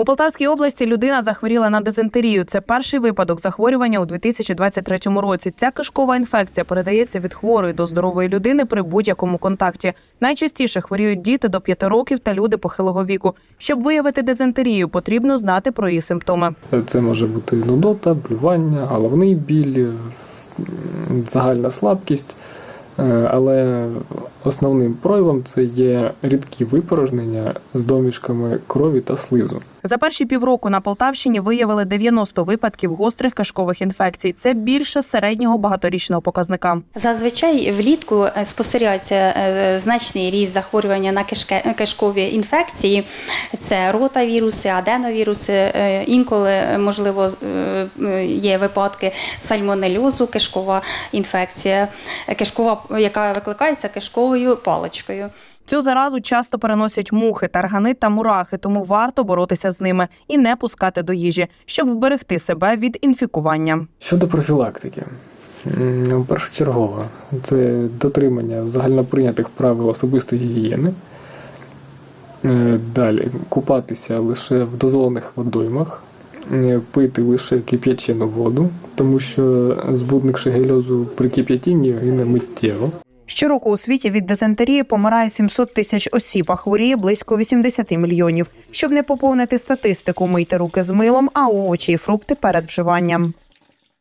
У Полтавській області людина захворіла на дизентерію. Це перший випадок захворювання у 2023 році. Ця кишкова інфекція передається від хворої до здорової людини при будь-якому контакті. Найчастіше хворіють діти до 5 років та люди похилого віку. Щоб виявити дизентерію, потрібно знати про її симптоми. Це може бути нудота, блювання, головний біль, загальна слабкість. Е, Але основним проявом це є рідкі випорожнення з домішками крові та слизу. За перші півроку на Полтавщині виявили 90 випадків гострих кишкових інфекцій. Це більше середнього багаторічного показника. Зазвичай влітку е, спостерігається е, значний ріст захворювання на кишкові інфекції. Це ротавіруси, аденовіруси. Інколи, можливо, є випадки сальмонельозу, кишкова інфекція, кишкова, яка викликається кишковою паличкою. Цю заразу часто переносять мухи, таргани та мурахи, тому варто боротися з ними і не пускати до їжі, щоб вберегти себе від інфікування. Щодо профілактики, першочергово це дотримання загальноприйнятих правил особистої гігієни. Е, Далі купатися лише в дозволених водоймах, пити лише кип'ячену воду, тому що збудник шегельозу при кип'ятінні гине миттєво. Щороку у світі від дизентерії помирає 700 тисяч осіб, а хворіє близько 80 мільйонів. Щоб не поповнити статистику, мийте руки з милом, а овочі і фрукти перед вживанням.